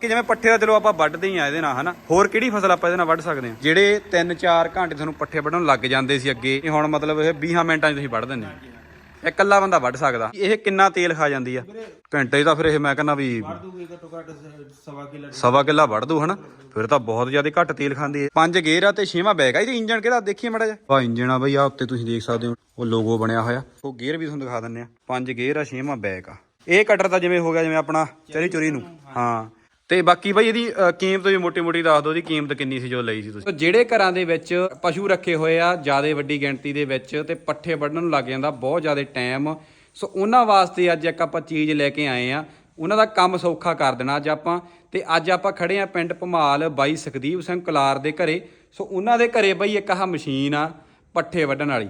ਕਿ ਜਿਵੇਂ ਪੱਠੇ ਦਾ ਚਲੋ ਆਪਾਂ ਵੱਢਦੇ ਹੀ ਆ ਇਹਦੇ ਨਾਲ, ਹਨਾ? ਹੋਰ ਕਿਹੜੀ ਫਸਲ ਆਪਾਂ ਇਹਦੇ ਨਾਲ ਵੱਢ ਸਕਦੇ ਹਾਂ? ਜਿਹੜੇ 3-4 ਘੰਟੇ ਤੁਹਾਨੂੰ ਪੱਠੇ ਵੱਢਣ ਲੱਗ ਜਾਂਦੇ ਸੀ ਅੱਗੇ, ਇਹ ਹੁਣ ਮਤਲਬ ਇਹ 20 ਮਿੰਟਾਂ 'ਚ ਤੁਸੀਂ ਵੱਢ ਦਿੰਦੇ ਹੋ। ਇਕੱਲਾ ਬੰਦਾ ਵੱਢ ਸਕਦਾ। ਇਹ ਕਿੰਨਾ ਤੇਲ ਖਾ ਜਾਂਦੀ ਆ? ਘੰਟੇ 'ਚ ਤਾਂ ਫਿਰ ਇਹ ਮੈਂ ਕਹਿੰਦਾ ਵੀ ਸਵਾ ਕਿੱਲਾ ਵੱਢ ਦੂ, ਹਨਾ? ਫਿਰ ਤਾਂ ਬਹੁਤ ਜ਼ਿਆਦਾ ਘੱਟ ਤੇਲ ਖਾਂਦੀ ਹੈ ਪੰਜ ਗੇਅਰ ਆ ਤੇ ਛੇਵਾਂ ਬੈਗ ਆ, ਇਹਦੇ ਇੰਜਨ ਕਿਹੜਾ? ਦੇਖੀਏ ਮੜਾ ਜਾ ਆ ਇੰਜਨ ਆ ਬਈ ਆ ਉੱਤੇ ਤੁਸੀਂ ਦੇਖ ਸਕਦੇ ਹੋ, ਉਹ ਲੋਗੋ ਬਣਿਆ ਹੋਇਆ। ਉਹ ਗੇਅਰ ਵੀ ਤੁਹਾਨੂੰ ਦਿਖਾ ਦਿੰਨੇ ਆ। ਪੰਜ ਗੇਅਰ ਆ, ਛੇਵਾਂ ਬੈਗ ਆ। ਇਹ ਕਟਰ ਤਾਂ ਜਿਵੇਂ ਹੋ ਗਿਆ, ਜਿਵੇਂ ਆਪਣਾ ਚਰੀ ਚੁਰੀ ਨੂੰ। ਹਾਂ। ਤੇ ਬਾਕੀ ਬਾਈ ਇਹਦੀ ਕੀਮਤ ਵੀ ਮੋਟੀ ਮੋਟੀ ਦੱਸ ਦਿਓ ਦੀ ਕੀਮਤ ਕਿੰਨੀ ਸੀ ਜੋ ਲਈ ਸੀ ਤੁਸੀਂ? ਜਿਹੜੇ ਘਰਾਂ ਦੇ ਵਿੱਚ ਪਸ਼ੂ ਰੱਖੇ ਹੋਏ ਆ, ਜ਼ਿਆਦਾ ਵੱਡੀ ਗਿਣਤੀ ਦੇ ਵਿੱਚ, ਤੇ ਪੱਠੇ ਵੱਢਣ ਨੂੰ ਲੱਗ ਜਾਂਦਾ, ਬਹੁਤ ਜ਼ਿਆਦਾ ਟਾਈਮ ਸੋ ਉਹਨਾਂ ਵਾਸਤੇ ਅੱਜ ਇੱਕ ਆਪਾਂ ਚੀਜ਼ ਲੈ ਕੇ ਆਏ ਆ, ਉਹਨਾਂ ਦਾ ਕੰਮ ਸੌਖਾ ਕਰ ਦੇਣਾ ਅੱਜ ਆਪਾਂ। ਤੇ ਅੱਜ ਆਪਾਂ ਖੜੇ ਆ ਪਿੰਡ ਭਮਾਲ ਬਾਈ ਸੁਖਦੀਪ ਸਿੰਘ ਕਲਾਰ ਦੇ ਘਰੇ। ਸੋ ਉਹਨਾਂ ਦੇ ਘਰੇ ਬਈ ਇੱਕ ਆਹ ਮਸ਼ੀਨ ਆ, ਪੱਠੇ ਵੱਢਣ ਵਾਲੀ।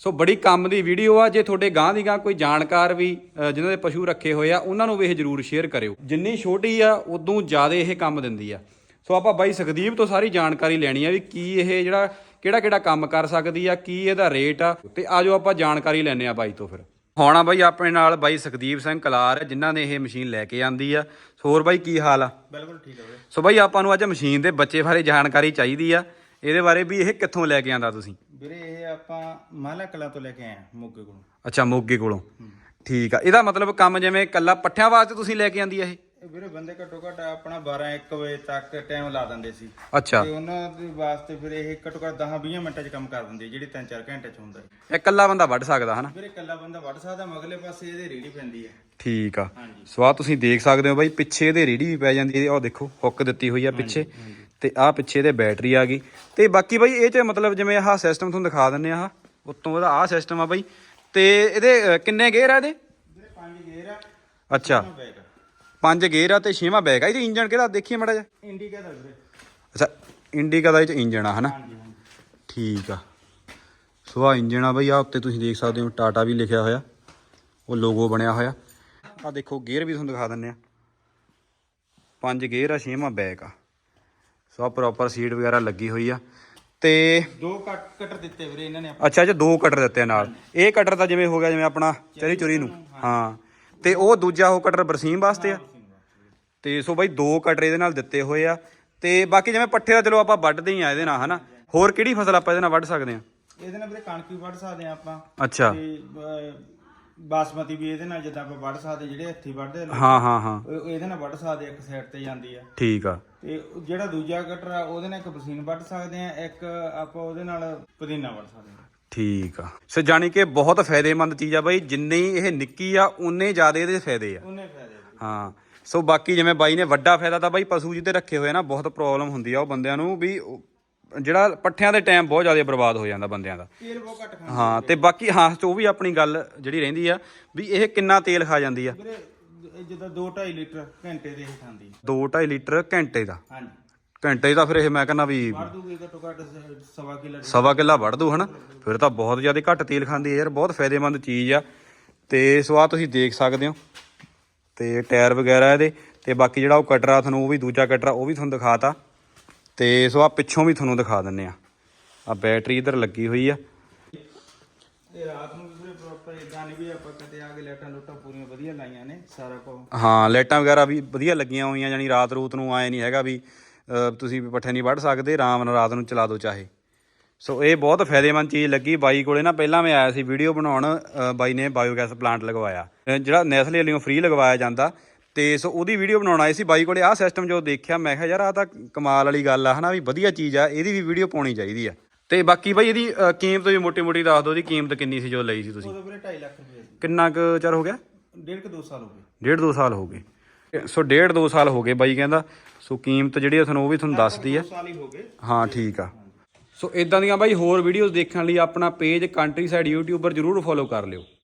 ਸੋ ਬੜੀ ਕੰਮ ਦੀ ਵੀਡੀਓ ਆ। ਜੇ ਤੁਹਾਡੇ ਗਾਂ ਦੀ ਗਾਂ ਕੋਈ ਜਾਣਕਾਰ ਵੀ ਜਿਨ੍ਹਾਂ ਦੇ ਪਸ਼ੂ ਰੱਖੇ ਹੋਏ ਆ ਉਹਨਾਂ ਨੂੰ ਵੀ ਇਹ ਜਰੂਰ ਸ਼ੇਅਰ ਕਰਿਓ। ਜਿੰਨੀ ਛੋਟੀ ਆ ਉਦੋਂ ਜ਼ਿਆਦਾ ਇਹ ਕੰਮ ਦਿੰਦੀ ਆ। ਸੋ ਆਪਾਂ ਬਾਈ ਸੁਖਦੀਪ ਤੋਂ ਸਾਰੀ ਜਾਣਕਾਰੀ ਲੈਣੀ ਆ ਵੀ ਕੀ ਇਹ ਜਿਹੜਾ ਕਿਹੜਾ ਕਿਹੜਾ ਕੰਮ ਕਰ ਸਕਦੀ ਆ ਕੀ ਇਹਦਾ ਰੇਟ ਆ। ਤੇ ਆਜੋ ਆਪਾਂ ਜਾਣਕਾਰੀ ਲੈਣੇ ਆ ਬਾਈ ਤੋਂ ਫਿਰ। ਹੁਣ ਆ ਬਾਈ ਆਪਣੇ ਨਾਲ ਬਾਈ ਸੁਖਦੀਪ ਸਿੰਘ ਕਲਾਰ ਜਿਨ੍ਹਾਂ ਨੇ ਇਹ ਮਸ਼ੀਨ ਲੈ ਕੇ ਆਂਦੀ ਆ। ਸੋ ਹੋਰ ਬਾਈ ਕੀ ਹਾਲ ਆ? ਬਿਲਕੁਲ ਠੀਕ ਵੀਰੇ ਸੋ ਬਾਈ ਆਪਾਂ ਨੂੰ ਅੱਜ ਮਸ਼ੀਨ ਦੇ ਬੱਚੇ ਬਾਰੇ ਜਾਣਕਾਰੀ ਚਾਹੀਦੀ ਆ। ਇਹਦੇ ਬਾਰੇ ਵੀ ਇਹ ਕਿੱਥੋਂ ਲੈ ਕੇ ਆਂਦਾ ਤੁਸੀਂ? ਵੀਰੇ ਇਹ ਆਪਾਂ ਮਾਲਾ ਕਲਾਂ ਤੋਂ ਲੈ ਕੇ ਆਏ ਹਾਂ ਮੋਗੇ ਕੋਲੋਂ। ਅੱਛਾ ਮੋਗੇ ਕੋਲੋਂ। ਠੀਕ ਆ। ਇਹਦਾ ਮਤਲਬ ਕੰਮ ਜਿਵੇਂ ਕੱਲਾ ਪੱਠਿਆਂ ਵਾਸਤੇ ਤੁਸੀਂ ਲੈ ਕੇ ਆਂਦੀ ਆ ਇਹ? ਇਹ ਵੀਰੇ ਬੰਦੇ ਘੱਟੋ ਘੱਟ ਆਪਣਾ 12 1 ਵਜੇ ਤੱਕ ਟਾਈਮ ਲਾ ਦਿੰਦੇ ਸੀ। ਅੱਛਾ। ਤੇ ਉਹਨਾਂ ਦੇ ਵਾਸਤੇ ਫਿਰ ਇਹ ਘੱਟੋ ਘੱਟ 10 20 ਮਿੰਟਾਂ 'ਚ ਕੰਮ ਕਰ ਦਿੰਦੀ ਜਿਹੜੀ 3-4 ਘੰਟੇ 'ਚ ਹੁੰਦਾ ਹੈ ਇਹ ਕੱਲਾ ਬੰਦਾ ਵੱਢ ਸਕਦਾ ਹਨਾ? ਵੀਰੇ ਇਕੱਲਾ ਬੰਦਾ ਵੱਢ ਸਕਦਾ ਮਗਲੇ ਪਾਸੇ ਇਹਦੇ ਰੇੜੀ ਪੈਂਦੀ ਹੈ ਠੀਕ ਆ। ਸੋ ਆ ਤੁਸੀਂ ਦੇਖ ਸਕਦੇ ਹੋ ਬਾਈ ਪਿੱਛੇ ਇਹਦੇ ਰੇੜੀ ਵੀ ਪੈ ਜਾਂਦੀ ਹੈ ਉਹ ਦੇਖੋ ਹੁੱਕ ਦਿੱਤੀ ਹੋਈ ਆ ਪਿੱਛੇ। ਤੇ ਆ ਪਿੱਛੇ ਇਹਦੇ ਬੈਟਰੀ ਆ ਗਈ। ਤੇ ਬਾਕੀ ਬਾਈ ਇਹ ਚ ਮਤਲਬ ਜਿਵੇਂ ਆਹ ਸਿਸਟਮ ਤੁਹਾਨੂੰ ਦਿਖਾ ਦਿੰਨੇ ਆ ਆਹ ਉੱਤੋਂ ਇਹਦਾ ਆਹ ਸਿਸਟਮ ਆ ਬਾਈ। ਤੇ ਇਹਦੇ ਕਿੰਨੇ ਗੇਅਰ ਆ ਇਹਦੇ? ਪੰਜ ਗੇਅਰ ਆ। ਅੱਛਾ। ਬੈਗ ਪੰਜ ਗੇਅਰ ਆ ਤੇ ਛੇਵਾਂ ਬੈਗ ਆ। ਇਹਦੇ ਇੰਜਨ ਕਿਹੜਾ ਦੇਖੀਏ ਮੜਾ ਜਾ ਇੰਡੀਕਾ ਦਾ ਵੀਰੇ। ਅੱਛਾ ਇੰਡੀਕਾ ਦਾ ਇਹ ਚ ਇੰਜਨ ਆ ਹਨਾ? ਠੀਕ ਆ। ਸੋ ਆ ਇੰਜਨ ਆ ਬਈ ਆ ਉੱਤੇ ਤੁਸੀਂ ਦੇਖ ਸਕਦੇ ਹੋ ਟਾਟਾ ਵੀ ਲਿਖਿਆ ਹੋਇਆ। ਉਹ ਲੋਗੋ ਬਣਿਆ ਹੋਇਆ। ਆ ਦੇਖੋ ਗੇਅਰ ਵੀ ਤੁਹਾਨੂੰ ਦਿਖਾ ਦਿੰਨੇ ਆ। ਪੰਜ ਗੇਅਰ ਆ ਛੇਵਾਂ ਬੈਕ ਆ। ਸੋ ਪ੍ਰੋਪਰ ਸੀਟ ਵਗੈਰਾ ਲੱਗੀ ਹੋਈ ਆ। ਤੇ ਦੋ ਕੱਟ ਕਟਰ ਦਿੱਤੇ ਵੀਰੇ ਇਹਨਾਂ ਨੇ ਆਪਾਂ। ਅੱਛਾ ਜੇ ਦੋ ਕਟਰ ਦਿੱਤੇ ਆ ਨਾਲ। ਇਹ ਕਟਰ ਤਾਂ ਜਿਵੇਂ ਹੋ ਗਿਆ ਜਿਵੇਂ ਆਪਣਾ ਚਰੀ ਚੁਰੀ ਨੂੰ। ਹਾਂ। ਤੇ ਉਹ ਦੂਜਾ ਉਹ ਕਟਰ ਬਰਸੀਮ ਵਾਸਤੇ ਆ। ਤੇ ਸੋ ਬਾਈ ਦੋ ਕਟਰ ਇਹਦੇ ਨਾਲ ਦਿੱਤੇ ਹੋਏ ਆ। ਤੇ ਬਾਕੀ ਜਿਵੇਂ ਪੱਠੇ ਦਾ ਚਲੋ ਆਪਾਂ ਵੱਢਦੇ ਹੀ ਆ ਇਹਦੇ ਨਾਲ ਹਨਾ। ਹੋਰ ਕਿਹੜੀ ਫਸਲ ਆਪਾਂ ਇਹਦੇ ਨਾਲ ਵੱਢ ਸਕਦੇ ਆ? ਇਹਦੇ ਨਾਲ ਵੀਰੇ ਕਣਕ ਵੀ ਵੱਢ ਸਕਦੇ ਆ ਆਪਾਂ। ਅੱਛਾ। ਤੇ ਬਾਸਮਤੀ ਵੀ ਇਹਦੇ ਨਾਲ ਜਿੱਦਾਂ ਆਪਾਂ ਵੱਢ ਸਕਦੇ ਜਿਹੜੇ ਹੱਥੀ ਵੱਢਦੇ ਆ ਲੋਕ, ਹਾਂ ਹਾਂ ਹਾਂ। ਉਹ ਇਹਦੇ ਨਾਲ ਵੱਢ ਸਕਦੇ ਇੱਕ ਸਾਈਡ ਤੇ ਜਾਂਦੀ ਆ। ਠੀਕ ਆ। ਤੇ ਉਹ ਜਿਹੜਾ ਦੂਜਾ ਕਟਰ ਆ ਉਹਦੇ ਨਾਲ ਇੱਕ ਬਸੀਨ ਵੱਢ ਸਕਦੇ ਆ ਇੱਕ ਆਪਾਂ ਉਹਦੇ ਨਾਲ ਪੁਦੀਨਾ ਵੱਢ ਸਕਦੇ ਆ। ਠੀਕ ਆ। ਸੋ ਜਾਣੀ ਕਿ ਬਹੁਤ ਫਾਇਦੇਮੰਦ ਚੀਜ਼ ਆ ਬਾਈ ਜਿੰਨੀ ਇਹ ਨਿੱਕੀ ਆ ਉਨੇ ਜ਼ਿਆਦਾ ਇਹਦੇ ਫਾਇਦੇ ਆ। ਉਹਨੇ ਫਾਇਦੇ ਆ। ਹਾਂ। ਸੋ ਬਾਕੀ ਜਿਵੇਂ ਬਾਈ ਨੇ ਵੱਡਾ ਫਾਇਦਾ ਤਾਂ ਬਾਈ ਪਸ਼ੂ ਜਿਹਦੇ ਰੱਖੇ ਹੋਏ ਨਾ ਬਹੁਤ ਪ੍ਰੋਬਲਮ ਹੁੰਦੀ ਆ ਉਹ ਬੰਦਿਆਂ ਨੂੰ ਵੀ ਉਹ ਜਿਹੜਾ ਪੱਠਿਆਂ ਦੇ ਟਾਈਮ ਬਹੁਤ ਜ਼ਿਆਦਾ ਬਰਬਾਦ ਹੋ ਜਾਂਦਾ ਬੰਦਿਆਂ ਦਾ। ਤੇਲ ਬਹੁਤ ਘੱਟ ਖਾਂਦੇ ਹਾਂ ਤੇ ਬਾਕੀ ਹਾਂ ਉਹ ਵੀ ਆਪਣੀ ਗੱਲ ਜਿਹੜੀ ਰਹਿੰਦੀ ਆ ਵੀ ਇਹ ਕਿੰਨਾ ਤੇਲ ਖਾ ਜਾਂਦੀ ਆ। ਵੀਰੇ ਜਿੱਦਾਂ 2.5 ਲੀਟਰ ਘੰਟੇ ਦੇ ਹੀ ਖਾਂਦੀ 2.5 ਲੀਟਰ ਘੰਟੇ ਦਾ? ਹਾਂਜੀ। ਘੰਟੇ ਤਾਂ ਫਿਰ ਇਹ ਮੈਂ ਕਹਿੰਦਾ ਵੀ ਵੱਢ ਦੂਗੀ ਘੱਟੋ ਘੱਟ ਸਵਾ ਕਿਲੋ ਸਵਾ ਕਿੱਲਾ ਵੱਢ ਦੂ ਹਨਾ? ਫਿਰ ਤਾਂ ਬਹੁਤ ਜ਼ਿਆਦਾ ਘੱਟ ਤੇਲ ਖਾਂਦੀ ਹੈ ਯਾਰ ਬਹੁਤ ਫਾਇਦੇਮੰਦ ਚੀਜ਼ ਆ। ਤੇ ਸੋ ਆ ਤੁਸੀਂ ਦੇਖ ਸਕਦੇ ਹੋ। ਤੇ ਟਾਇਰ ਵਗੈਰਾ ਇਹਦੇ ਤੇ ਬਾਕੀ ਜਿਹੜਾ ਉਹ ਕਟਰ ਤੁਹਾਨੂੰ ਉਹ ਵੀ ਦੂਜਾ ਕਟਰ ਉਹ ਵੀ ਤੁਹਾਨੂੰ ਦਿਖਾਤਾ। ਤੇ ਸੋ ਆ ਪਿੱਛੋਂ ਵੀ ਤੁਹਾਨੂੰ ਦਿਖਾ ਦਿੰਨੇ ਆ। ਆ ਬੈਟਰੀ ਇਧਰ ਲੱਗੀ ਹੋਈ ਆ। ਇਹ ਰਾਤ ਨੂੰ ਵੀ ਪ੍ਰੋਪਰ ਇਦਾਂ ਨਹੀਂ ਵੀ ਆਪਾਂ ਕਿਤੇ ਆ ਕੇ ਲਾਈਟਾਂ ਲੁੱਟਾਂ ਪੂਰੀਆਂ ਵਧੀਆ ਲਾਈਆਂ ਨੇ ਸਾਰਾ ਕੁਝ ਹਾਂ ਲਾਈਟਾਂ ਵਗੈਰਾ ਵੀ ਵਧੀਆ ਲੱਗੀਆਂ ਹੋਈਆਂ ਜਾਨੀ ਰਾਤ ਰੂਤ ਨੂੰ ਆਏ ਨਹੀਂ ਹੈਗਾ ਵੀ ਤੁਸੀਂ ਵੀ ਪੱਠੇ ਨਹੀਂ ਵੱਢ ਸਕਦੇ ਆਰਾਮ ਨਾਲ ਰਾਤ ਨੂੰ ਚਲਾ ਦਿਓ ਚਾਹੇ। ਸੋ ਇਹ ਬਹੁਤ ਫਾਇਦੇਮੰਦ ਚੀਜ਼ ਲੱਗੀ। ਬਾਈ ਕੋਲੇ ਨਾ ਪਹਿਲਾਂ ਮੈਂ ਆਇਆ ਸੀ ਵੀਡੀਓ ਬਣਾਉਣ ਬਾਈ ਨੇ ਬਾਇਓਗੈਸ ਪਲਾਂਟ ਲਗਵਾਇਆ। ਜਿਹੜਾ ਨੈਸਲੇ ਵੱਲੋਂ ਫ੍ਰੀ ਲਗਵਾਇਆ ਜਾਂਦਾ ਤੇ ਸੋ ਉਹਦੀ ਵੀਡੀਓ ਬਣਾਉਣ ਆਏ ਸੀ ਬਾਈ ਕੋਲੇ। ਆਹ ਸਿਸਟਮ ਜੋ ਦੇਖਿਆ ਮੈਂ ਕਿਹਾ ਯਾਰ ਆਹ ਤਾਂ ਕਮਾਲ ਵਾਲੀ ਗੱਲ ਆ ਹਨਾ ਵੀ ਵਧੀਆ ਚੀਜ਼ ਆ ਇਹਦੀ ਵੀ ਵੀਡੀਓ ਪਾਉਣੀ ਚਾਹੀਦੀ ਆ। ਤੇ ਬਾਕੀ ਬਾਈ ਇਹਦੀ ਕੀਮਤ ਵੀ ਮੋਟੀ ਮੋਟੀ ਦੱਸ ਦਿਓ ਉਹਦੀ ਕੀਮਤ ਕਿੰਨੀ ਸੀ ਜੋ ਲਈ ਸੀ ਤੁਸੀਂ? ਵੀਰੇ 2.5 ਲੱਖ ਰੁਪਏ ਸੀ। ਕਿੰਨਾ ਕੁ ਚਿਰ ਹੋ ਗਿਆ? ਡੇਢ ਕੁ ਦੋ ਸਾਲ ਹੋ ਗਏ। ਡੇਢ ਦੋ ਸਾਲ ਹੋ ਗਏ। ਸੋ ਡੇਢ ਦੋ ਸਾਲ ਹੋ ਗਏ ਬਾਈ ਕਹਿੰਦਾ। ਸੋ ਕੀਮਤ ਜਿਹੜੀ ਆ ਤੁਹਾਨੂੰ ਉਹ ਵੀ ਤੁਹਾਨੂੰ ਦੱਸਦੀ ਆ। ਦੋ ਸਾਲ ਹੀ ਹੋ ਗਏ। ਹਾਂ ਠੀਕ ਆ। ਸੋ ਇਦਾਂ ਦੀਆਂ ਬਾਈ ਹੋਰ ਵੀਡੀਓਜ਼ ਦੇਖਣ ਲਈ ਆਪਣਾ ਪੇਜ ਕੰਟਰੀ ਸਾਈਡ ਯੂਟਿਊਬਰ ਜਰੂਰ ਫੋਲੋ ਕਰ ਲਿਓ।